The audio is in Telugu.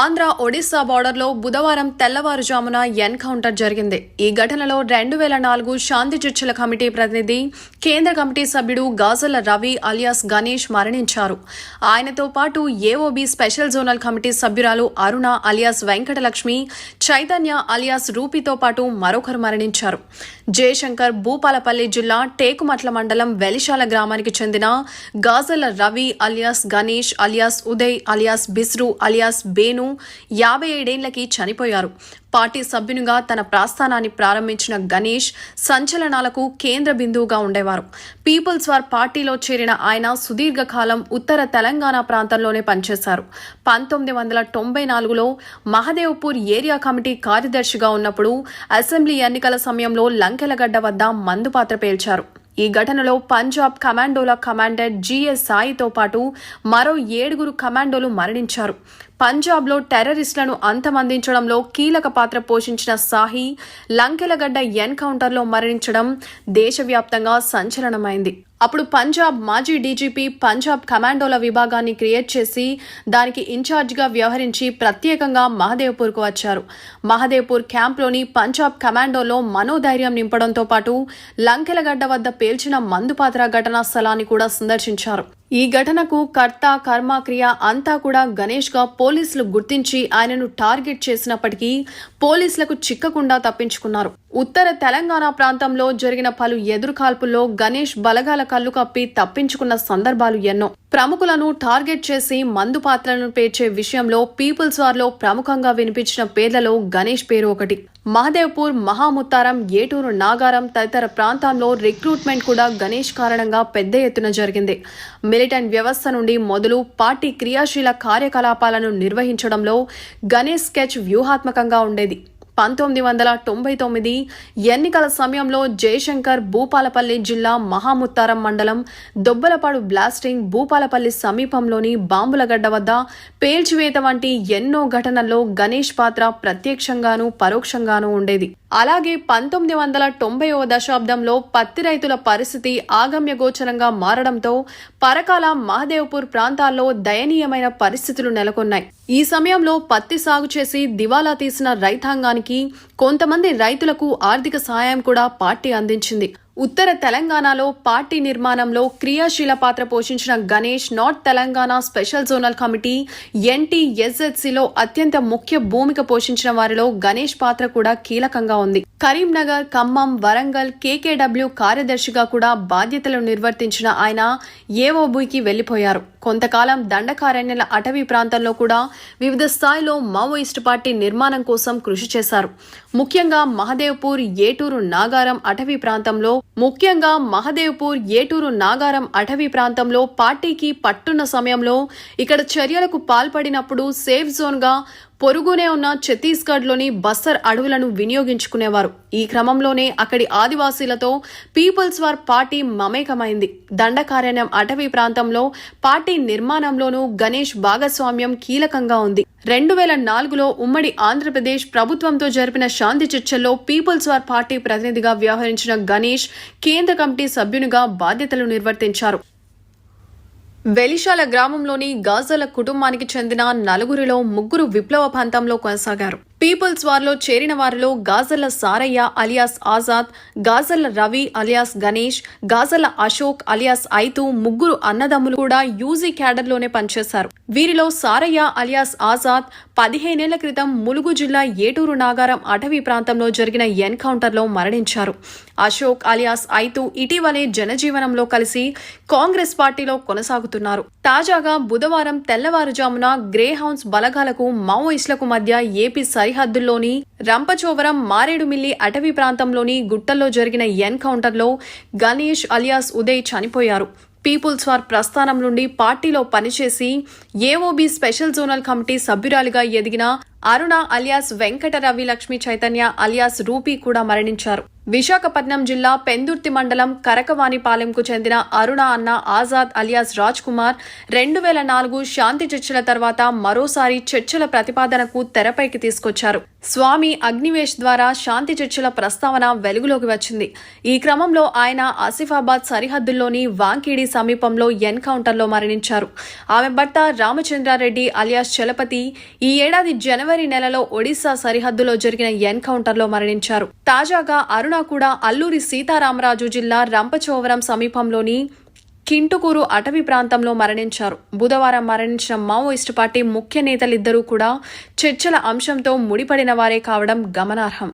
ఆంధ్ర ఒడిశా బార్డర్లో బుధవారం తెల్లవారుజామున ఎన్కౌంటర్ జరిగింది. ఈ ఘటనలో రెండు వేల నాలుగు శాంతి చర్చల కమిటీ ప్రతినిధి కేంద్ర కమిటీ సభ్యుడు గాజల రవి అలియాస్ గణేష్ మరణించారు. ఆయనతో పాటు ఏఓబి స్పెషల్ జోనల్ కమిటీ సభ్యురాలు అరుణ అలియాస్ వెంకటలక్ష్మి చైతన్య అలియాస్ రూపితో పాటు మరొకరు మరణించారు. జయశంకర్ భూపాలపల్లి జిల్లా టేకుమట్ల మండలం వెలిశాల గ్రామానికి చెందిన Gajala Ravi alias Ganesh alias Uday alias Bisru alias Benu యాభై ఏడేళ్ళకి చనిపోయారు. పార్టీ సభ్యునిగా తన ప్రస్థానాన్ని ప్రారంభించిన గణేష్ సంచలనాలకు కేంద్ర బిందువుగా ఉండేవారు. పీపుల్స్ వార్ పార్టీలో చేరిన ఆయన సుదీర్ఘకాలం ఉత్తర తెలంగాణ ప్రాంతంలోనే పనిచేశారు. పంతొమ్మిది వందల తొంభై నాలుగులో మహదేవ్పూర్ ఏరియా కమిటీ కార్యదర్శిగా ఉన్నప్పుడు అసెంబ్లీ ఎన్నికల సమయంలో లంకెలగడ్డ వద్ద మందుపాత్ర పేల్చారు. ఈ ఘటనలో పంజాబ్ కమాండోల కమాండర్ జిఎస్ సాయితో పాటు మరో ఏడుగురు కమాండోలు మరణించారు. పంజాబ్లో టెర్రరిస్టులను అంతమందించడంలో కీలక పాత్ర పోషించిన సాహి లంకెలగడ్డ ఎన్కౌంటర్లో మరణించడం దేశవ్యాప్తంగా సంచలనమైంది. అప్పుడు పంజాబ్ మాజీ డీజీపీ పంజాబ్ కమాండోల విభాగాన్ని క్రియేట్ చేసి దానికి ఇన్ఛార్జిగా వ్యవహరించి ప్రత్యేకంగా మహదేవ్పూర్కు వచ్చారు. మహదేవ్పూర్ క్యాంప్లోని పంజాబ్ కమాండోలో మనోధైర్యం నింపడంతో పాటు లంకెలగడ్డ వద్ద పేల్చిన మందుపాత్ర ఘటనా స్థలాన్ని కూడా సందర్శించారు. ఈ ఘటనకు కర్త కర్మక్రియ అంతా కూడా గణేష్గా పోలీసులు గుర్తించి ఆయనను టార్గెట్ చేసినప్పటికీ పోలీసులకు చిక్కకుండా తప్పించుకున్నారు. ఉత్తర తెలంగాణ ప్రాంతంలో జరిగిన పలు ఎదురుకాల్పుల్లో గణేష్ బలగాల కళ్ళు కప్పి తప్పించుకున్న సందర్భాలు ఎన్నో. ప్రముఖులను టార్గెట్ చేసి మందు పాత్రలను పేర్చే విషయంలో పీపుల్స్ వార్లో ప్రముఖంగా వినిపించిన పేర్లలో గణేష్ పేరు ఒకటి. మహదేవ్పూర్ మహాముత్తారం ఏటూరు నాగారం తదితర ప్రాంతాల్లో రిక్రూట్మెంట్ కూడా గణేష్ కారణంగా పెద్ద ఎత్తున జరిగింది. మిలిటెంట్ వ్యవస్థ నుండి మొదలు పార్టీ క్రియాశీల కార్యకలాపాలను నిర్వహించడంలో గణేష్ స్కెచ్ వ్యూహాత్మకంగా ఉండేది. పంతొమ్మిది వందల తొంభై తొమ్మిది ఎన్నికల సమయంలో జయశంకర్ భూపాలపల్లి జిల్లా మహాముత్తారం మండలం దొబ్బలపాడు బ్లాస్టింగ్ భూపాలపల్లి సమీపంలోని బాంబులగడ్డ వద్ద పేల్చివేత వంటి ఎన్నో ఘటనల్లో గణేష్ పాత్ర ప్రత్యక్షంగానూ పరోక్షంగానూ ఉండేది. అలాగే పంతొమ్మిది వందల తొంభైవ దశాబ్దంలో పత్తి రైతుల పరిస్థితి ఆగమ్యగోచరంగా మారడంతో పరకాల మహదేవ్పూర్ ప్రాంతాల్లో దయనీయమైన పరిస్థితులు నెలకొన్నాయి. ఈ సమయంలో పత్తి సాగు చేసి దివాలా తీసిన రైతాంగానికి కొంతమంది రైతులకు ఆర్థిక సహాయం కూడా పార్టీ అందించింది. ఉత్తర తెలంగాణలో పార్టీ నిర్మాణంలో క్రియాశీల పాత్ర పోషించిన Ganesh north Telangana special zonal committee ఎన్టీఎస్ఎస్సీలో అత్యంత ముఖ్య భూమిక పోషించిన వారిలో గణేష్ పాత్ర కూడా కీలకంగా ఉంది. కరీంనగర్ ఖమ్మం వరంగల్ కేకేడబ్ల్యూ కార్యదర్శిగా కూడా బాధ్యతలు నిర్వర్తించిన ఆయన ఏఓబుకి వెళ్ళిపోయారు కొంతకాలం దండకారణ్యల అటవీ ప్రాంతంలో కూడా వివిధ స్థాయిలో మావోయిస్టు పార్టీ నిర్మాణం కోసం కృషి చేశారు. ముఖ్యంగా మహదేవ్పూర్ ఏటూరు నాగారం అటవీ ప్రాంతంలో ముఖ్యంగా మహదేవ్పూర్ ఏటూరు నాగారం అటవీ ప్రాంతంలో పార్టీకి పట్టున్న సమయంలో ఇక్కడ చర్యలకు పాల్పడినప్పుడు సేఫ్ జోన్గా పొరుగునే ఉన్న ఛత్తీస్గఢ్లోని బస్తర్ అడవులను వినియోగించుకునేవారు. ఈ క్రమంలోనే అక్కడి ఆదివాసీలతో పీపుల్స్ వార్ పార్టీ మమేకమైంది. దండకారణ్యం అటవీ ప్రాంతంలో పార్టీ నిర్మాణంలోనూ గణేష్ భాగస్వామ్యం కీలకంగా ఉంది. రెండు వేల నాలుగులో ఉమ్మడి ఆంధ్రప్రదేశ్ ప్రభుత్వంతో జరిపిన శాంతి చర్చల్లో పీపుల్స్ వార్ పార్టీ ప్రతినిధిగా వ్యవహరించిన గణేష్ కేంద్ర కమిటీ సభ్యునిగా బాధ్యతలు నిర్వర్తించారు. వెలిశాల గ్రామంలోని గాజల కుటుంబానికి చెందిన నలుగురిలో ముగ్గురు విప్లవ పంతంలో కొనసాగారు. పీపుల్స్ వార్లో చేరిన వారిలో Gajala Sarayya alias Azad Gajala Ravi alias Ganesh Gajala Ashok alias Aithu ముగ్గురు అన్నదమ్ములు కూడా యూజీ క్యాడర్లోనే పనిచేశారు. వీరిలో సారయ్య అలియాస్ ఆజాద్ పదిహేనేళ్ళ క్రితం ములుగు జిల్లా ఏటూరు నాగారం అటవీ ప్రాంతంలో జరిగిన ఎన్కౌంటర్లో మరణించారు. అశోక్ అలియాస్ ఐతు ఇటీవలే జనజీవనంలో కలిసి కాంగ్రెస్ పార్టీలో కొనసాగుతున్నారు. తాజాగా బుధవారం తెల్లవారుజామున గ్రే హౌన్స్ బలగాలకు మావోయిస్టులకు మధ్య ఏపీ సరిహద్దుల్లోని రంపచోవరం మారేడుమిల్లి అటవీ ప్రాంతంలోని గుట్టల్లో జరిగిన ఎన్కౌంటర్లో గణేష్ అలియాస్ ఉదయ్ చనిపోయారు. పీపుల్స్ వార్ ప్రస్థానం నుండి పార్టీలో పనిచేసి ఏఓబి స్పెషల్ జోనల్ కమిటీ సభ్యురాలుగా ఎదిగిన Aruna alias Venkata Ravi Lakshmi Chaitanya alias rupee కూడా మరణించారు. విశాఖపట్నం జిల్లా పెందుర్తి మండలం కరకవాణిపాలెంకు చెందిన అరుణ అన్న ఆజాద్ అలియాస్ రాజ్ కుమార్ రెండు వేల నాలుగు శాంతి చర్చల తర్వాత మరోసారి చర్చల ప్రతిపాదనకు తెరపైకి తీసుకొచ్చారు. స్వామి అగ్నివేష్ ద్వారా శాంతి చర్చల ప్రస్తావన వెలుగులోకి వచ్చింది. ఈ క్రమంలో ఆయన ఆసిఫాబాద్ సరిహద్దుల్లోని వాంకిడి సమీపంలో ఎన్కౌంటర్లో మరణించారు. ఆమె భర్త రామచంద్రారెడ్డి అలియాస్ చలపతి ఈ ఏడాది జనవరి నెలలో ఒడిశా సరిహద్దులో జరిగిన ఎన్కౌంటర్లో మరణించారు. తాజాగా అరుణ కూడా అల్లూరి సీతారామరాజు జిల్లా రంపచోవరం సమీపంలోని కింటుకూరు అటవీ ప్రాంతంలో మరణించారు. బుధవారం మరణించిన మావోయిస్టు పార్టీ ముఖ్య నేతలిద్దరూ కూడా చర్చల అంశంతో ముడిపడిన వారే కావడం గమనార్హం.